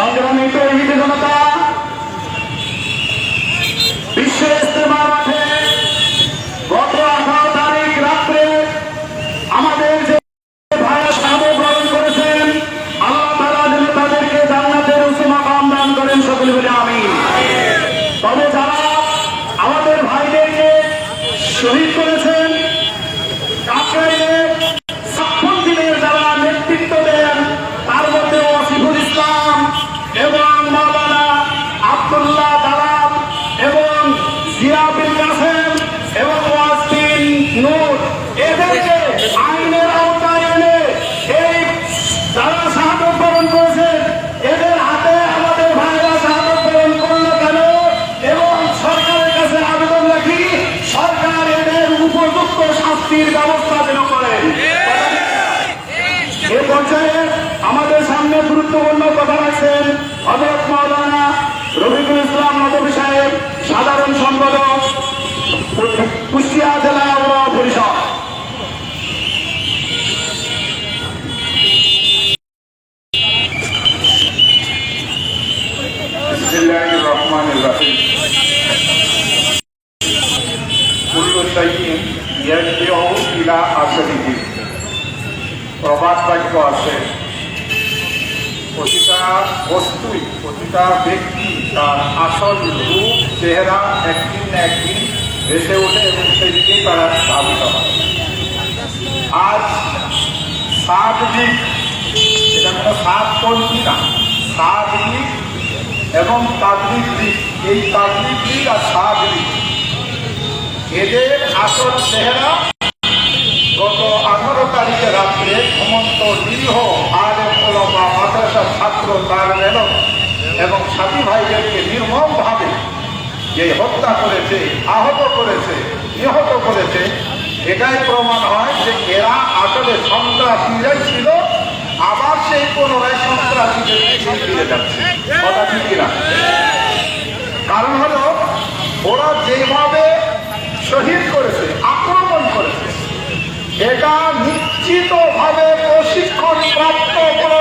संग्रामी तो विधि जनता الذين يرجعوا إلى أصله প্রবাদ বাক্য আছে। প্রতিটা বস্তু প্রতিটা ব্যক্তি, তার আসল রূপ, চেহারা একদিন না একদিন ভেসে ওঠে এবং সেদিকেই তারা ধাবিত হয়। আজ সাত দিক, এটা সাত কল্পি না? সাত দিক এবং তাবলিক দিক। এই তাবলিক দিক আর সাত দিক। এদের আসল চেহারা গত আঠারো তারিখে রাত্রে ঘুমন্ত নিরীহ আর বা মাদ্রাসার ছাত্র তার মেলন এবং সাথী ভাইদেরকে নির্মমভাবে যে হত্যা করেছে, আহত করেছে, নিহত করেছে, এটাই প্রমাণ হয় যে এরা আসলে সন্ত্রাসীরাই ছিল, আবার সেই পুনরায় সন্ত্রাসীদেরকে ফিরে যাচ্ছে। কথা কারণ হলো, ওরা যেভাবে শহীদ করেছে আক্রমণ করেছে। এটা নিশ্চিত ভাবে প্রশিক্ষণ প্রাপ্ত করে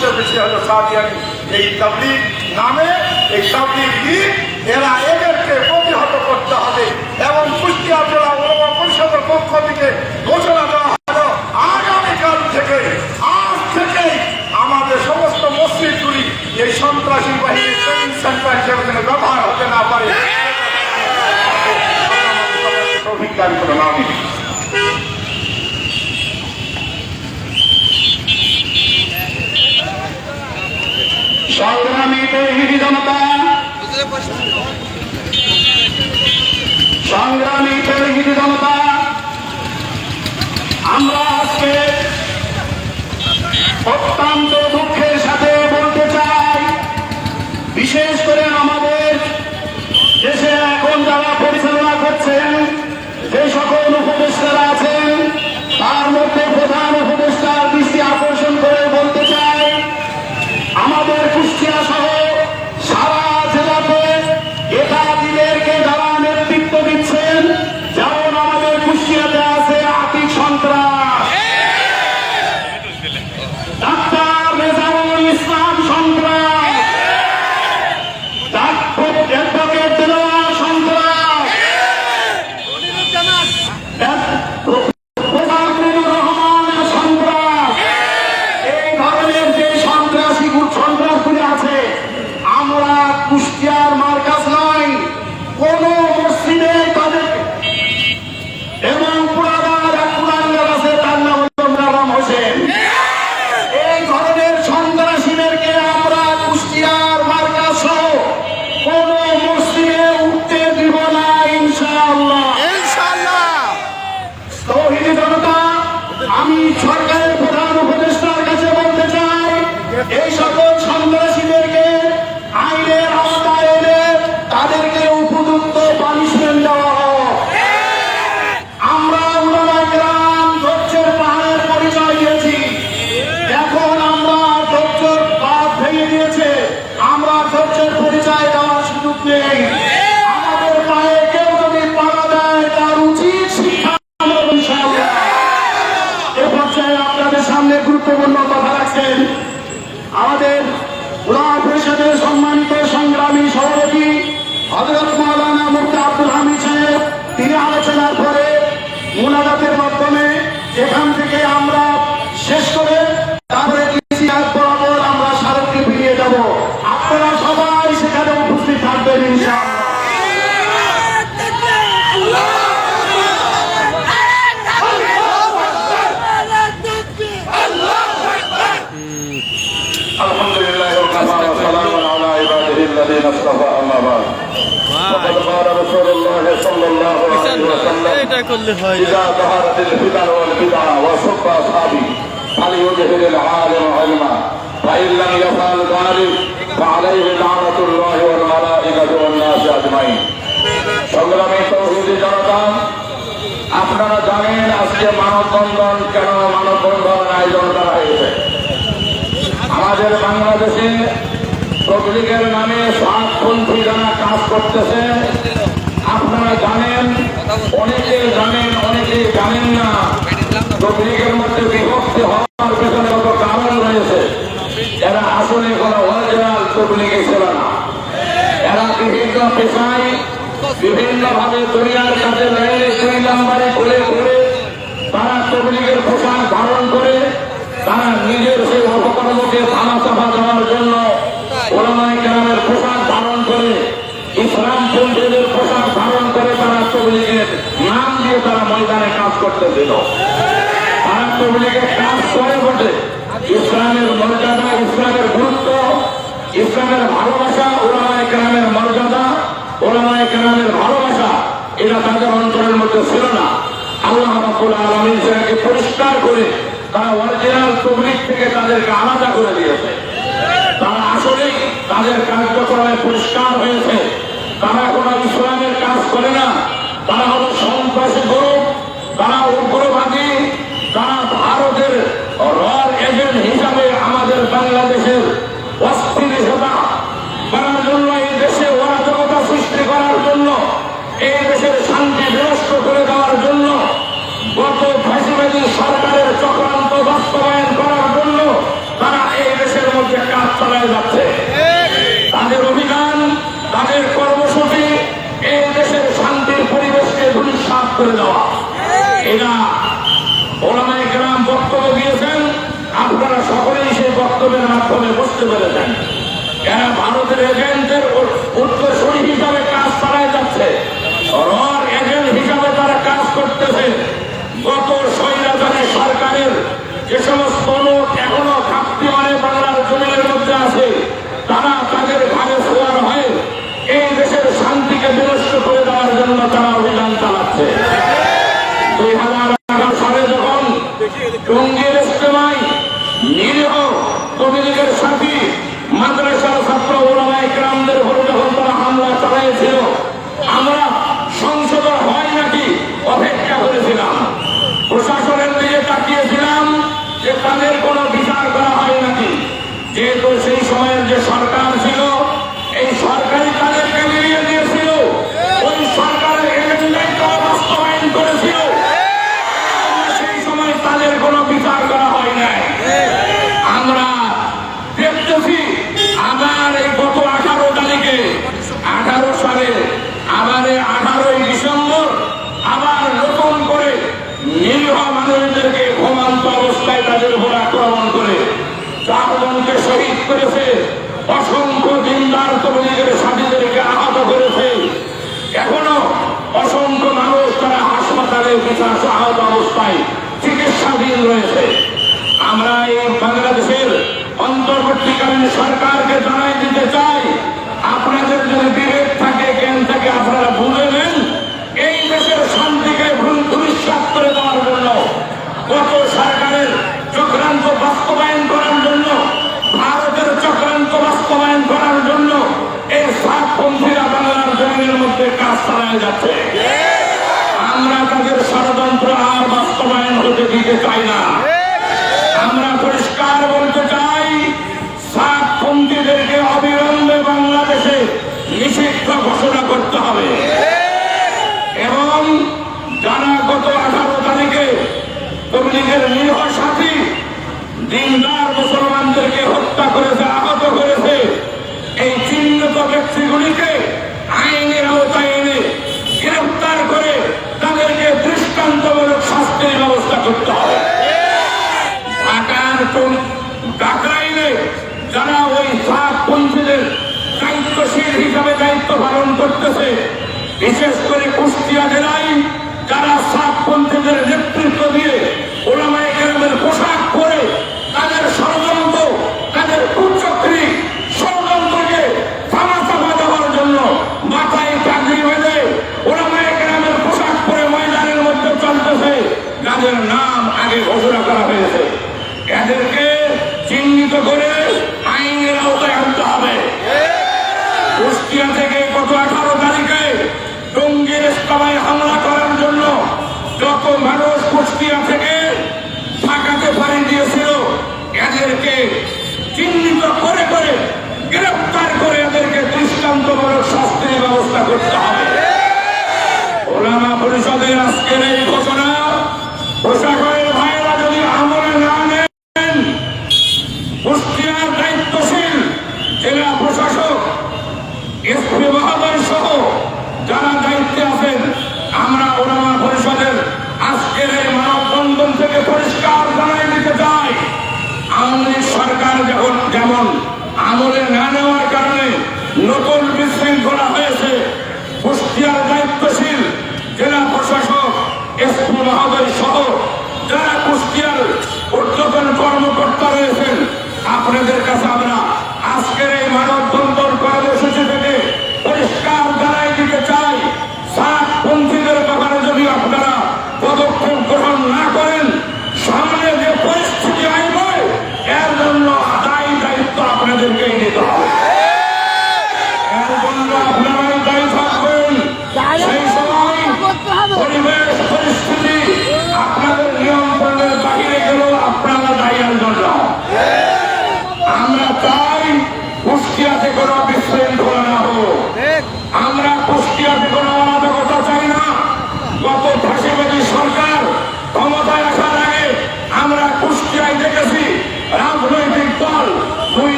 সবচেয়ে বেশি হলো সাদিয়ানি এই তাবলিগ নামে এই তাবলিগ দিন এরা এদেরকে প্রতিহত করতে হবে এবং কুষ্টিয়া জেলা উলমা পরিষদের পক্ষ থেকে ঘোষণা দেওয়া হলো আগামীকাল থেকে আজ থেকেই আমাদের সমস্ত মসজিদগুলি এই সন্ত্রাসী বাহিনীর ট্রেনিং সেন্টার হিসেবে যেন ব্যবহার হতে না পারে। অভিজ্ঞান করে না সংগ্রামী তৈরি জনতা সংগ্রামী তৈরি জনতা আমরা আজকে অত্যন্ত এখান থেকে আমরা শেষ করে আপনারা জানেন আজকে মানববন্ধন কেন মানববন্ধনের আয়োজন করা হয়েছে? আমাদের বাংলাদেশে তবলিগের নামে সাতপন্থী যারা কাজ করতেছে, আপনারা জানেন, অনেকে জানেন অনেকে জানেন না তবলিগের মধ্যে বিভক্তি হওয়ার পেছনে কত কারণ রয়েছে। এরা আসলে কোনো অরিজিনাল তবলিগে ছিল না। এরা বিভিন্ন পেশায় বিভিন্ন ভাবে দুনিয়ার কাছে লাইনে দুই নাম্বারে ঘুরে ঘুরে তারা তবলিগের পোশাক ধারণ করে, তারা নিজের সেই অপকর্মকে থামা চাপা দেওয়ার জন্য ওলামাই গ্রামের পোশাক ধারণ করে ইসলাম পন্থীদের পোশাক ধারণ করে তারা তবলিগের নাম দিয়ে তারা ময়দানে কাজ করতেছিল তারা তবলিগের কাজ করে বটে। ইসলামের মর্যাদা, ইসলামের গুরুত্ব, ইসলামের ভালোবাসা ওলামায় গ্রামের মর্যাদা তারা কোনো কাজ করে না। তারা হলো সন্ত্রাসী হিসাবে আমাদের বাংলাদেশের অস্থিরতা করার জন্য এই দেশে অরাজকতা সৃষ্টি করার জন্য এই দেশের শান্তি বিনষ্ট করে দেওয়ার জন্য গত ফাঁসিবাদী সরকারের চক্রান্ত বাস্তবায়ন করার জন্য তারা এই দেশের মধ্যে কাজ চালায় যাচ্ছে। তাদের অভিযান, তাদের কর্মসূচি, এই দেশের শান্তির পরিবেশকে ধূলিসাৎ করে দেওয়া। এরা ওলামাই গ্রাম বক্তব্য দিয়েছেন, আপনারা সকলেই সেই বক্তব্যের মাধ্যমে বুঝতে পেরেছেন। এরা ভারতের এজেন্টের উত্তরসূরি হিসাবে কাজ চালায় যাচ্ছে। এজেন্ট হিসাবে তারা কাজ করতেছে। গত স্বৈরাচারী সরকারের যে সমস্ত লোক এখনও খাপ্তি মানে বাংলার জমিনের মধ্যে আছে তারা তাদের ঘরে শোয়ার হয়ে এই দেশের শান্তিকে বিনষ্ট করে দেওয়ার জন্য তারা অভিযান চালাচ্ছে দুই হাজার এগারো সালে যখন টঙ্গীর ইস্তেমায় নিরীহ তবলিগের সাথী মাদ্রাসার ছাত্র ওলামাই গ্রামদের উপরে যখন তারা হামলা চালিয়েছিল আমরা সংসদ হয় নাকি অপেক্ষা করেছিলাম প্রশাসনের দিকে তাকিয়েছিলাম যে তাদের কোনো বিচার করা হয় নাকি যেহেতু সেই সময়ের যে সরকার ছিল এই সরকারই তাদেরকে মিলিয়ে দিয়েছিল ওই সরকারের এজেন্ডাই তারা বাস্তবায়ন করেছিল সেই সময় তাদের কোনো বিচার করা হয় নাই আমরা দেখতেছি আবার এই গত আঠারো তারিখে আঠারো সালে আবার এই আঠারোই ডিসেম্বর আবার নতুন করে নিরীহ মানুষদেরকে ঘুমান্ত অবস্থায় তাদের উপর আক্রমণ করে চারজনকে শহীদ করেছে, অসংখ্য দিনদার তরুণীদের সাথীদেরকে আহত করেছে। এখনও অসংখ্য মানুষ তারা হাসপাতালে আহত অবস্থায় চিকিৎসাধীন রয়েছে। আমরা এই বাংলাদেশের অন্তর্বর্তীকালীন সরকারকে জানাই দিতে চাই, আপনাদের যদি বিবেক থাকে, জ্ঞান থাকে, আপনারা বুঝে নেন এই দেশের শান্তিকে ভুল দুরিশ্বাস করে দেওয়ার জন্য গত সরকারের চক্রান্ত বাস্তবায়ন করার জন্য ভারতের চক্রান্ত বাস্তবায়ন করার জন্য এই সাতপন্থীরা বাংলার জমিনের মধ্যে আমরা তাদের ষড়যন্ত্র আর বাস্তবায়ন হতে দিতে চাই না। আমরা পরিষ্কার বলতে চাই, সাতপন্থীদেরকে অবিলম্বে বাংলাদেশে নিষিদ্ধ ঘোষণা করতে হবে। এবং যারা গত আঠারো তারিখে তবলিগের নিরীহ সাথী, দিনদার মুসলমানদেরকে হত্যা করেছে, আহত করেছে, এই চিহ্নিত ব্যক্তিগুলিকে করতেছে। বিশেষ করে কুষ্টিয়া জেলায় যারা মানুষ কুষ্টিয়া থেকে ঢাকাতে পাড়ি দিয়েছিল। এদেরকে চিহ্নিত করে করে গ্রেপ্তার করে এদেরকে দৃষ্টান্তমূলক শাস্তির ব্যবস্থা করতে হবে। ওলামা পরিষদের আজকের এই ঘোষণা, পোশাক সরকার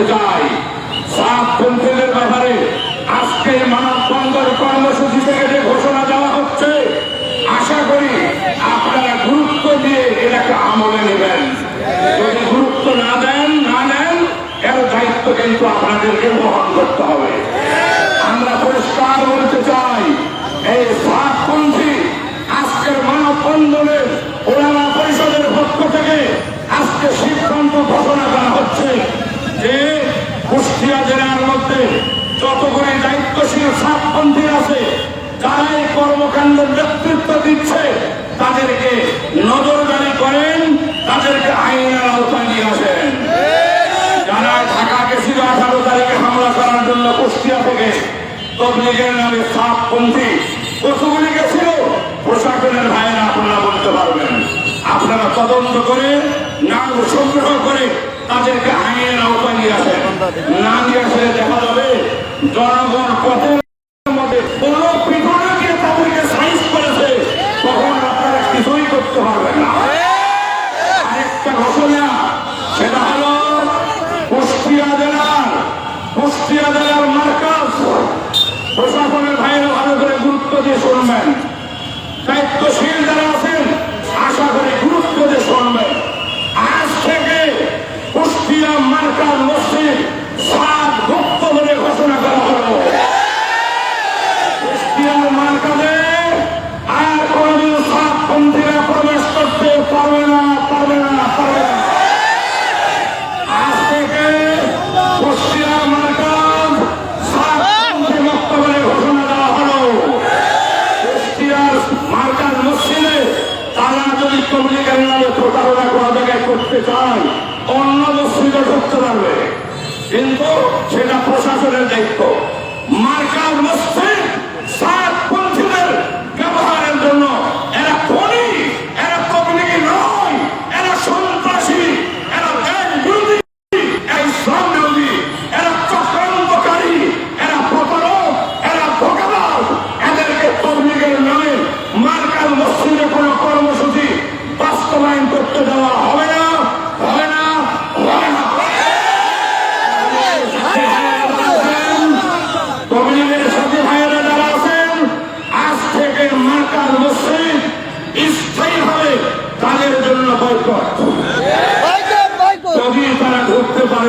করতে চাই। সাত পেন্সিলের ব্যাপারে আজকে মানববন্ধন কর্মসূচি থেকে যে ঘোষণা দেওয়া হচ্ছে, আশা করি আপনারা গুরুত্ব দিয়ে এটাকে আমলে নেবেন। যদি গুরুত্ব না দেন, না নেন, এর দায়িত্ব কিন্তু আপনাদেরকে বহন করতে হবে। বামপন্থী আছে, যারা এই কর্মকাণ্ডের নেতৃত্ব দিচ্ছে, তাদেরকে নজরদারি করেন, তাদেরকে আইনের আওতায় নিয়ে আসেন। যারা ঢাকাকে আঠারো তারিখে হামলা করার জন্য কুষ্টিয়া থেকে, তবলিগের নামে সাপপন্থী গেছিল? প্রশাসনের ভাইয়েরা আপনারা বলতে পারবেন। আপনারা তদন্ত করে, নাম সংগ্রহ করে, তাদেরকে আইনের আওতায় নিয়ে আসেন। না নিয়ে আসলে দেখা যাবে জনগণ পথে কোনো পিটুনাকে তাদেরকে সাইজ করেছে। তখন আপনারা কিছুই করতে পারবেন না। আরেকটা ঘটনা সেটা হলো কুষ্টিয়া জেলার মার্কাজ। প্রশাসনের ভাইয়েরা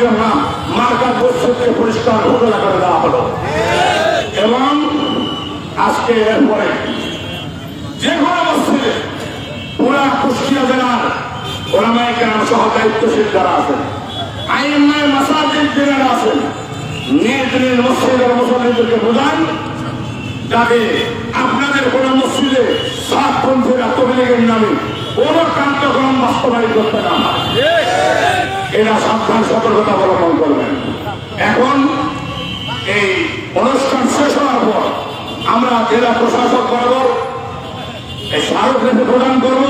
থেকে আমরা মার্কার বস্তুকে পরিষ্কার ঘোষণা করে দেওয়া হলো। এবং আজকে এরপরে যে কোনো মসজিদে পুরা কুষ্টিয়া জেলার ওলামাই কেরাম সহ দায়িত্বশীল যারা আছেন আইনায় মাসাজিদ যারা আছেন, নিজ মসজিদের মুসলিমদেরকে বোঝান যাতে আপনাদের কোন মসজিদে সাতপন্থীরা তবলিগের নামে কোন কার্যক্রম বাস্তবায়ন করতে না এরা সাবধান, সতর্কতা অবলম্বন করবেন এখন এই অনুষ্ঠান শেষ হওয়ার পর আমরা জেলা প্রশাসক বরাবর এই স্মারক প্রদান করব।